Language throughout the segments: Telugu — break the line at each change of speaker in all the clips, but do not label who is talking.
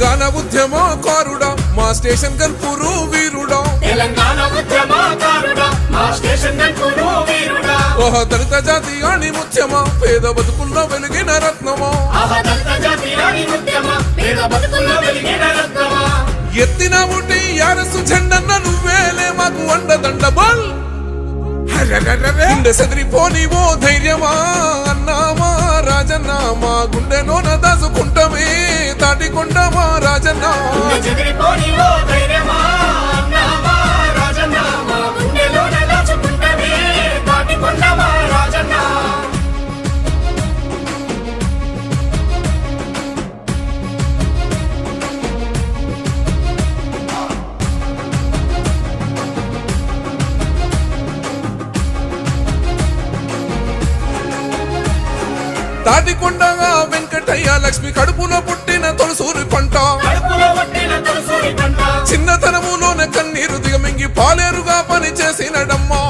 తెలంగాణ ఉద్యమకారుడా మా స్టేషన్ కర్పూరు వీరుడా.
తెలంగాణ ఉద్యమకారుడా మా స్టేషన్ గన్పురు వీరుడా.
ఓహ దళిత జాతి అని ముత్యమా పేద బతుకుల్లో వెలిగిన రత్నమా.
ఆహ దళిత జాతి రాణి ముత్యమ పేద బతుకుల్లో వెలిగిన రత్నమా.
ఎత్తిన ఉండి యారసు జెండన్న నువ్వేలే మాకు అండదండ బల్ గుండె సదిరిపోని ఓ ధైర్యమా అన్నామా రాజన్న మా గుండెలోన దాసుకుంటమే తాటికొండమా రాజన్న.
ధైర్యమా
తాటికొండగా వెంకటయ్య లక్ష్మి కడుపులో పుట్టిన తొలసూరి పంట. చిన్నతనములోన కన్నీరు దిగమింగి పాలేరుగా పని చేసినడమ్మా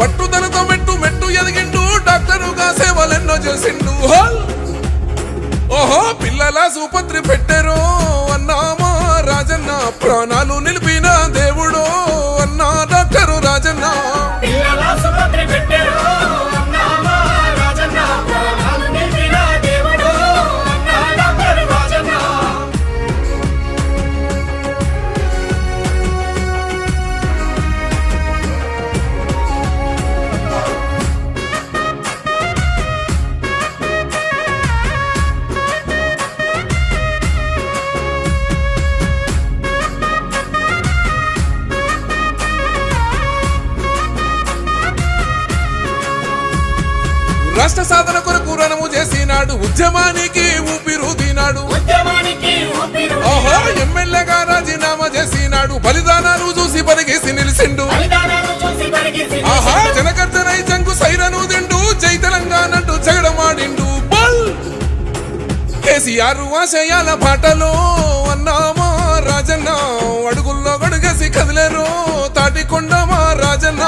పట్టుదలతో మెట్టు మెట్టు ఎదిగిండు డాక్టరుగా సేవలెన్నో చేసిండు! ఓహో పిల్లల సుపత్రి పెట్టారు అన్నామా రాజన్న ప్రాణాలు రాష్ట్ర సాధన కొరకు రణము చేసినాడు. ఉద్యమానికి ఊపిరుదినాడు. ఓహో ఎమ్మెల్యేగా రాజీనామా చేసినాడు. బలిదానాలు చూసి పరిగేసి నిలిసిండు
పరిగెత్తి
ఆహా జనకర్జనై జంగు సైరను దిండు. జై తెలంగాణ అంటూ జగడమాడిండు కేసీఆర్ ఆశయాల పాటలో అన్నామా రాజన్న. అడుగుల్లో గడుగేసి కదిలేరు. తాటికొండమా రాజన్న.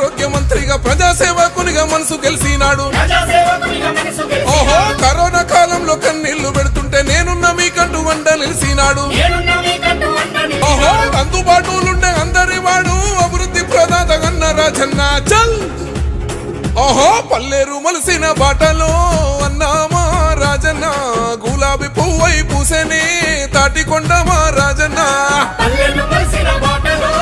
ఆరోగ్య మంత్రిగా ప్రజాసేవకునిగా మనసు గెలిచినాడు. ఓహో కరోనా కాలంలో కన్నీళ్ళు పెడుతుంటే నేనున్న మీకంటూ వంట నిలిచినాడు. ఓహో అందుబాటులుండే అందరి వాడు అభివృద్ధి ప్రదాత కన్న రాజన్న చల్. ఓహో పల్లెరు మలిసిన బాటలో అన్నామా రాజన్న గులాబీ పువ్వై పూసెనే తాటికొండమా రాజన్న.
పల్లెరు మలిసిన బాటలో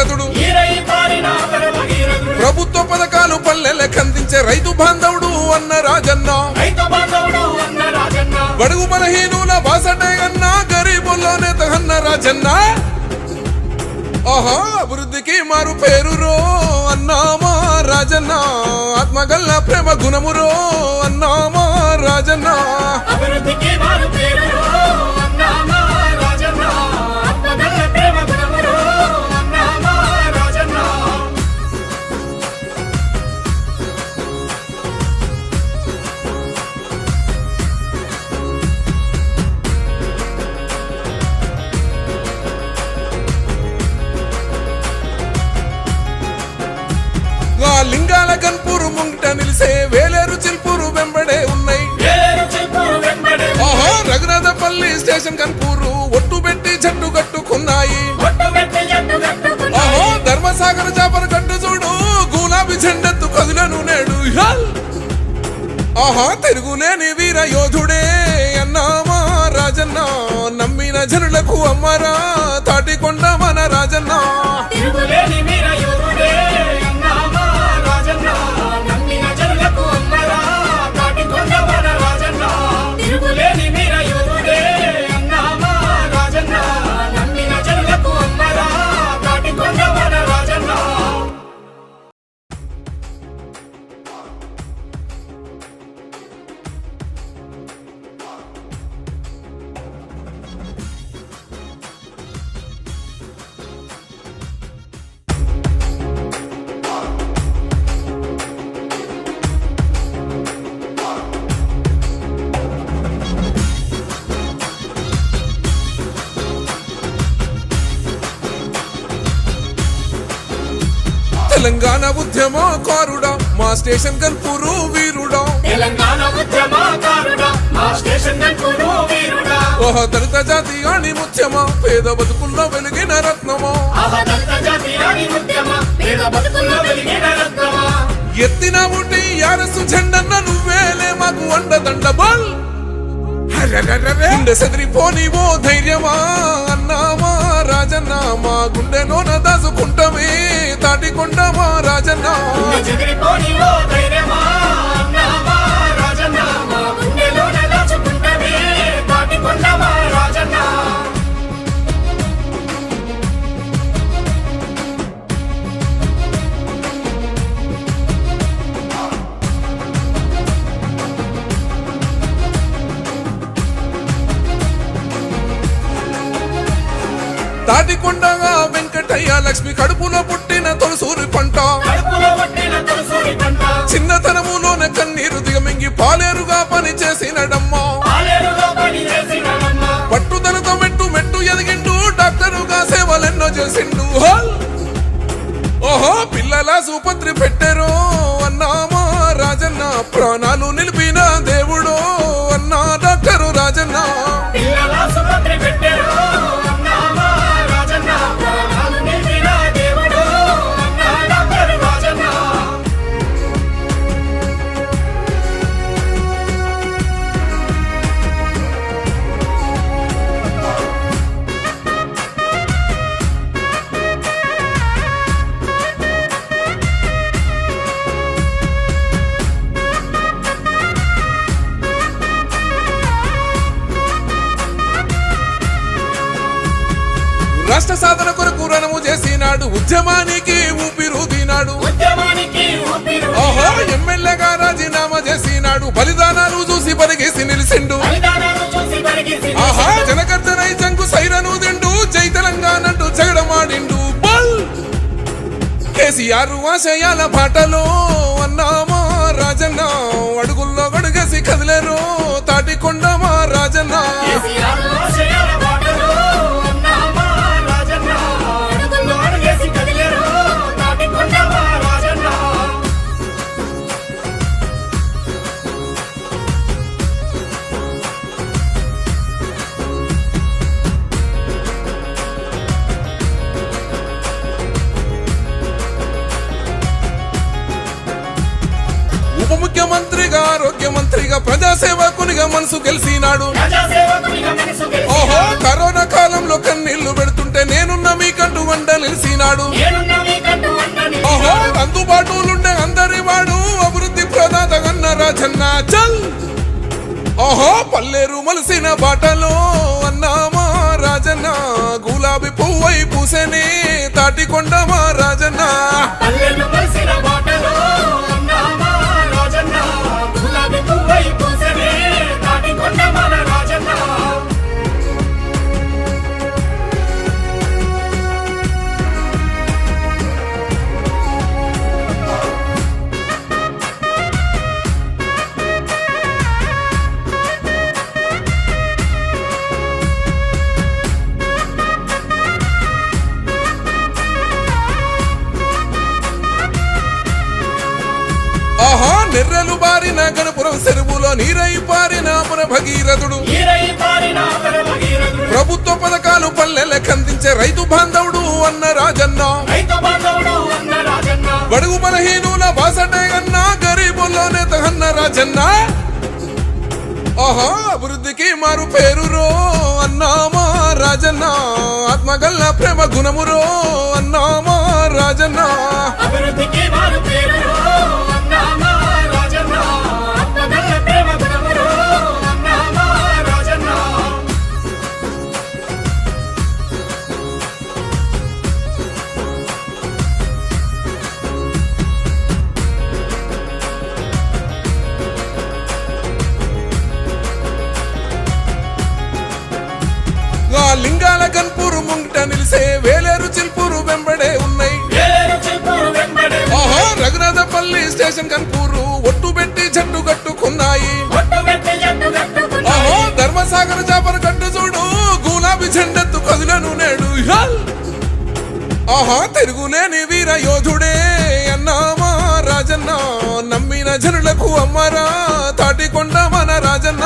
భగీరథుడు ప్రభుత్వ పథకాలు పల్లెలకు అందించే రైతు బాంధవుడు అన్న రాజన్న.
రైతు బాంధవుడు అన్న రాజన్న.
బడుగు బలహీనుల బాసటే అన్న గరీబుల్లోనే తగన్న రాజన్న. ఆహా అభివృద్ధికి మారు పేరు జెండెత్తు కదులను నేడు. ఆహా
తెలుగులేని వీర యోధుడే అన్నామా రాజన్న?
నమ్మిన జనులకు అమ్మరా తాటి కొండమా తెలంగాణ ఉద్యమకారుడా మా స్టేషన్ కన్పూరు వీరుడా.
తెలంగాణ ఉద్యమకారుడా మా స్టేషన్ గన్పురు వీరుడా.
ఓహ దళిత జాతి అని ముత్యమా పేద బతుకుల్లో వెలిగిన రత్నమా. ఎత్తిన ఉండి యారసు జెండన్న నువ్వేలే మాకు అండదండ బల్ గుండె సెదిరిపోని ఓ ధైర్యమా అన్నామా రాజన్న మా గుండెలోన దాసుకుంటమే తాటికొండమా రాజన్న. ప్రాణాలు
పరిగెత్తి
ఆహా జనకర్జనై జంగు సైరను దిండు జై తెలంగాణ అంటూ జగడమాడిండు కేసీఆర్ ఆశయాల పాటలో అన్నామా రాజన్న అడుగుల్లో గడుగేసి కదిలేరు తాటికొండమా రాజన్న. ఆరోగ్య మంత్రిగా ప్రజాసేవకునిగా మనసు గెలిచినాడు. ఓహో. కరోనా కాలంలో కన్నీళ్ళు పెడుతుంటే నేనున్న మీకంటూ వంట నిలిచినాడు. ఓహో అందుబాటులుండే అందరి వాడు అభివృద్ధి ప్రదాత కన్న రాజన్న చల్! ఓహో పల్లెరు మలిసిన బాటలో అన్నామా రాజన్న గులాబీ పువ్వై పూసెనే తాటికొండమా రాజన్న. నెర్రెలు బారిన గణపురం చెరువులో నీరై పారిన పుర భగీరథుడు. ప్రభుత్వ పథకాలు పల్లెలకు అందించే రైతు బాంధవుడు అన్న రాజన్న. బడుగు బలహీనుల బాసటే అన్న గరీబుల్లోనే తగన్న రాజన్న. ఆహా అభివృద్ధికి మారు పేరు రో అన్నామా రాజన్న. ఆత్మగల్ల ప్రేమ గుణమురో అన్నామా రాజన్న.
అభివృద్ధికి వారు
స్టేషన్ కన్పూరు ఒట్టు పెట్టి జట్టు కట్టుకున్నాయి. ధర్మసాగర్ చేపల కట్టు చూడు గులాబీ జెండెత్తు కదులను నేడు. ఆహా తిరుగులేని వీర యోధుడే అన్నామా రాజన్న నమ్మిన జనులకు అమ్మరా తాటికొండ మన రాజన్న.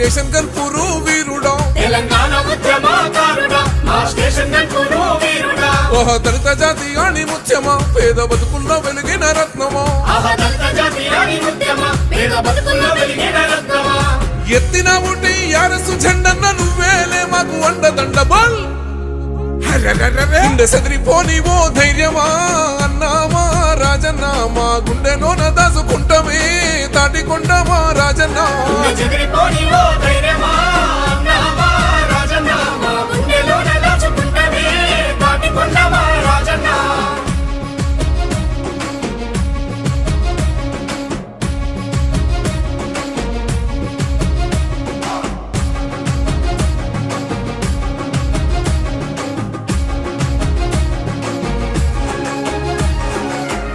స్టేషన్ కల్పూరు వీరుడా.
తెలంగాణ ఉద్యమకారుడా మా స్టేషన్ గన్పురు వీరుడా.
ఓహ దళిత జాతి అని ముత్యమా? పేద బతుకుల్లో వెలిగిన రత్నమా? ఎత్తిన ఉండి యారసు జెండన్న నువ్వేలే మాకు అండదండ బల్ గుండె సెదిరిపోని ఓ ధైర్యమా? అన్నామా రాజన్న మా గుండెలోన దాచుకుంటమే. తాటికొండ మా రాజన్న
చెదిరిపోని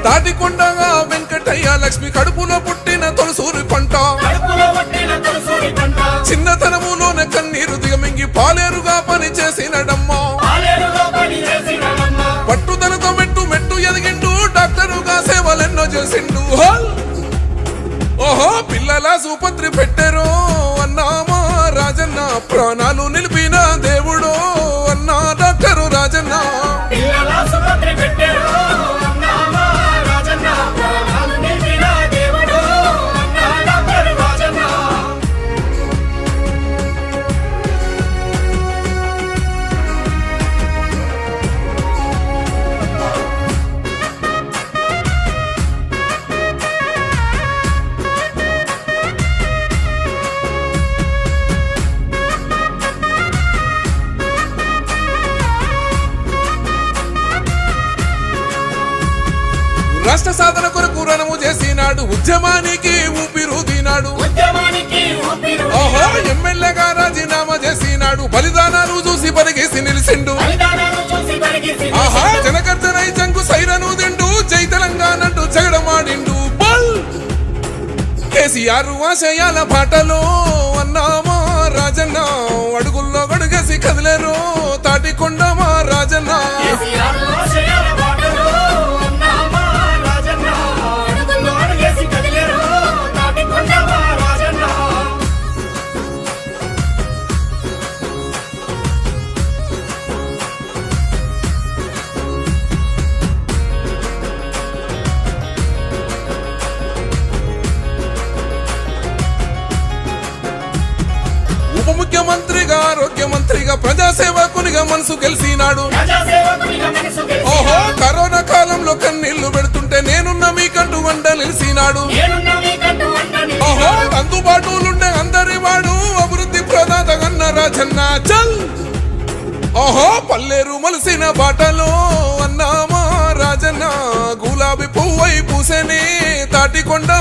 తాటికొండగా వెంకటయ్య లక్ష్మి కడుపులో పుట్టిన తొలసూరి పంట. చిన్నతనములోన కన్నీరు దిగమింగి పాలేరుగా పని చేసినడమ్మా పట్టుదలతో మెట్టు మెట్టు ఎదిగిండు డాక్టరుగా సేవలెన్నో చేసిండు! ఓహో పిల్లల సుపత్రి పెట్టెరో అన్నామా రాజన్న ప్రాణాలు నిలిపిన దేవుడు అన్నా పరిగేసి నిలిసిండు
బలిదానాలు చూసి పరిగెత్తి
ఆహా జనగర్జనై జంగు సైరను దిండు జై తెలంగాణ జగడమాడిండు బల్! కేసీఆర్ ఆశయాల పాటలో అన్నామా రాజన్న అడుగుల్లో గడుగేసి కదిలేరు తాటికొండ ఓహో పల్లెరు మలసిన బాటలో అన్నామా రాజన్న గులాబీ పువ్వై పూసెని తాటికొండ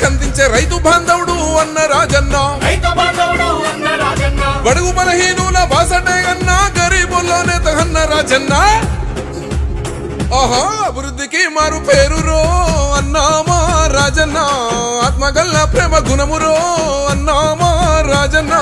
అందించే రైతు బాంధవుడు అన్న రాజన్న. బడుగు బలహీనుల బాసటే అన్న గరీబుల ప్రజల్లో నేత అన్న రాజన్న. ఆహా అభివృద్ధికి మారు పేరు రో అన్నామా రాజన్న. ఆత్మగల్ల ప్రేమ గుణమురో అన్నామా రాజన్న.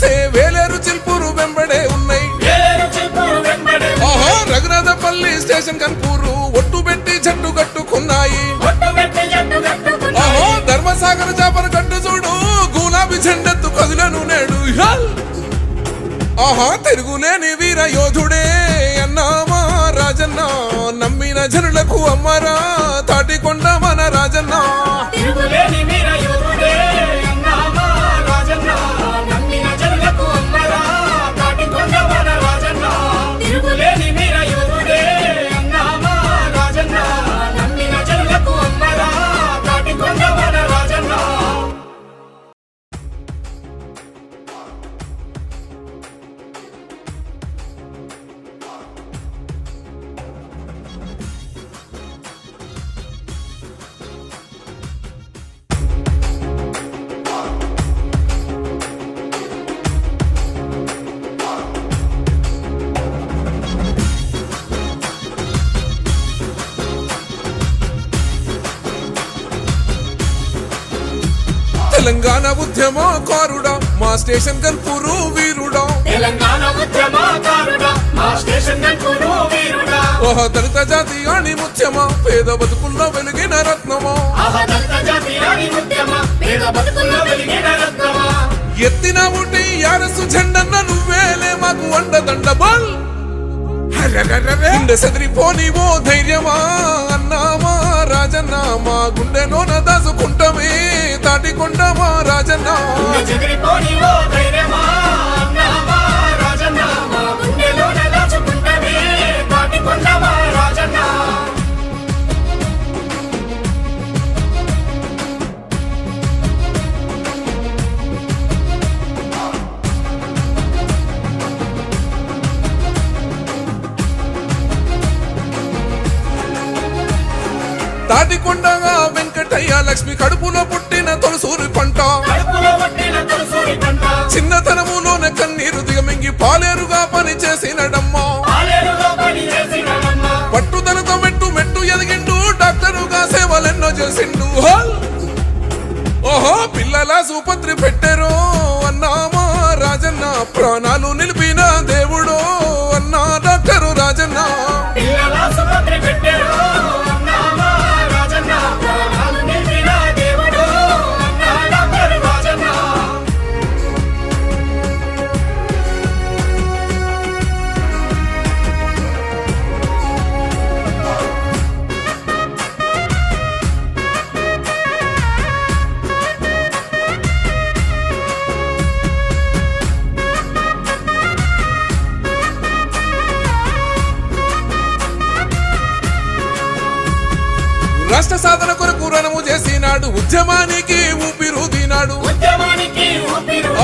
నిలిసే వేలేరు చిల్పూరు వెంబడే ఉన్నాయి. ఆహా రఘునాథపల్లి స్టేషన్ కన్పూరు ఒట్టు పెట్టి జట్టు కట్టుకున్నాయి. ఆహా ధర్మసాగర్ చేపల కట్టు చూడు గులాబీ జెండెత్తు కదులను నేడు! ఆహా తిరుగులేని వీర యోధుడే తెలంగాణ ఉద్యమ కారుడా మా స్టేషన్ కన్పూరు వీరుడా.
తెలంగాణ ఉద్యమకారుడా మా స్టేషన్ గన్పూరు వీరుడా.
ఓహ దళిత జాతి అని ముత్యమా పేద బతుకుల్లో వెలిగిన రత్నమా.
ఉద్యమ
ఎత్తిన ఉండి యారసు జెండన్న నువ్వేలే మాకు వండదండ బల్ గుండె సెదిరిపోని ఓ ధైర్యమా అన్నామా. రాజన్న మా గుండెలోన దాసుకుంటమే తాటికొండమా రాజన్న.
రాజన్న మా గుండెలోన దాచుకుంటమే. దాటికొండమా రాజన్న
తాటికొండగా వెంకటయ్య లక్ష్మి కడుపులో పుట్టిన తొలసూరి పంట. చిన్నతనములోనే కన్నీరు దిగమింగి పాలేరుగా పని చేసినడమ్మా పట్టుదలతో మెట్టు మెట్టు ఎదిగిండు డాక్టరుగా సేవలెన్నో చేసిండు! ఓహో పిల్లల సుపత్రి పెట్టెరో అన్నామా రాజన్న. ప్రాణాలు నిలిపిన రాష్ట్ర సాధన కొరకు రణము చేసినాడు ఉద్యమానికి ఊపిరుదినాడు.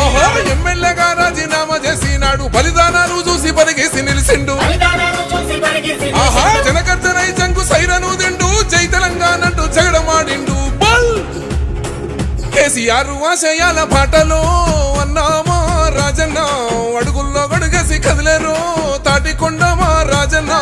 ఓహో ఎమ్మెల్యేగా రాజీనామా చేసినాడు బలిదానాలు చూసి పరిగేసి
పరిగెత్తి
ఆహా జనకర్జనై జంగు సైరను దిండు జై తెలంగాణ అంటూ జగడమాడిండు. బల్! కేసీఆర్ ఆశయాల పాటలో అన్నామా రాజన్న అడుగుల్లో గడుగేసి కదిలేరు తాటికొండమా రాజన్న.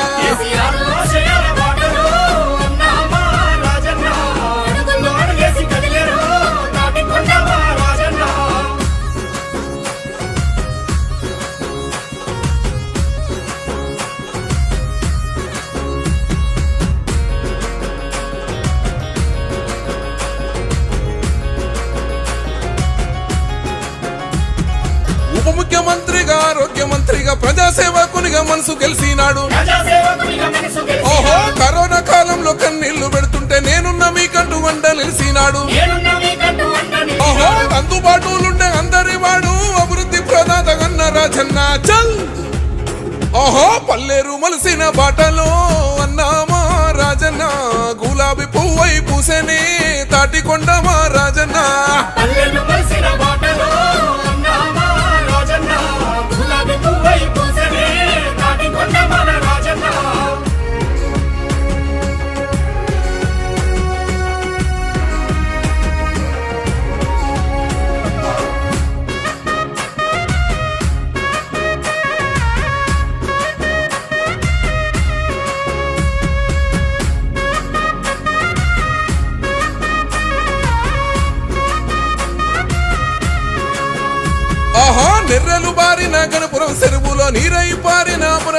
ఆరోగ్య మంత్రిగా ప్రజాసేవకునిగా మనసు గెలిచినాడు. ఓహో. కరోనా కాలంలో కన్నీళ్ళు పెడుతుంటే నేనున్న మీకంటూ వంట నిలిచినాడు ఓహో అందుబాటులుండే అందరి వాడు అభివృద్ధి ప్రదాత కన్న రాజన్న చల్! ఓహో పల్లేరు మలిసిన బాటలో అన్నామా రాజన్న గులాబీ పువ్వై పూసెనే తాటికొండ మా రాజన్న.
బాటలో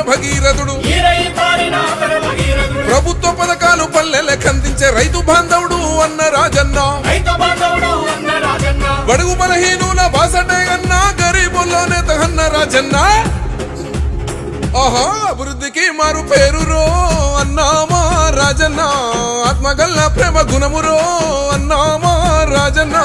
భగీరథుడు ప్రభుత్వ పథకాలు పల్లెలకు అందించే రైతు బాంధవుడు అన్న రాజన్న. బడుగు బలహీనుల బాసటే అన్న గరీబుల్లోనే తహన్న రాజన్న. ఆహా అభివృద్ధికి మారు పేరు రో అన్నామా రాజన్న. ఆత్మగల్ల ప్రేమ గుణమురో అన్నామా రాజన్న.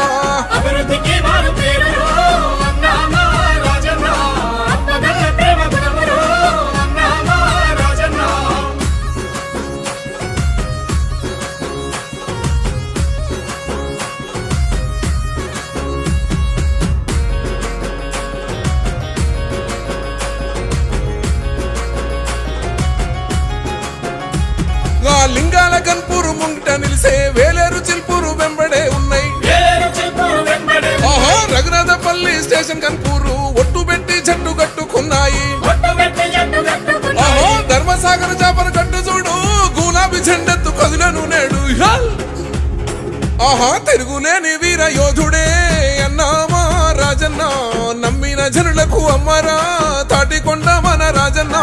స్టేషన్ కన్పూరు ఒట్టు పెట్టి జట్టు కట్టుకున్నాయి. ధర్మసాగర్ చేపల కట్టు చూడు గులాబీ జెండెత్తు కదులను నేడు! ఆహా తిరుగులేని వీర యోధుడే అన్నామా రాజన్న? నమ్మిన జనులకు అమ్మరా తాటికొండ మన రాజన్న.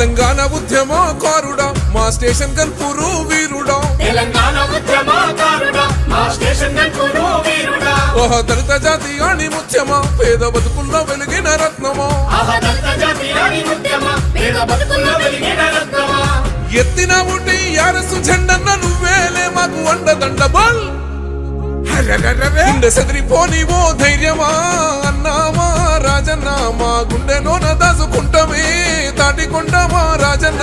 తెలంగాణ ఉద్యమకారుడా మా స్టేషన్ కన్పూరు వీరుడా.
తెలంగాణ ఉద్యమకారుడా మా స్టేషన్ గన్పురు వీరుడా.
ఓహ దళిత జాతి అని ముత్యమా పేద బతుకుల్లో వెలిగిన రత్నమా.
ఉద్యమ
ఎత్తిన ఉండి యారసు జెండన్న నువ్వేలే మాకు వండదండ బాల్ గుండె సెదిరిపోని ఓ ధైర్యమా అన్నామా. రాజన్న మా గుండెలోన దాసుకుంటమే తాటికుంటామా రాజన్న.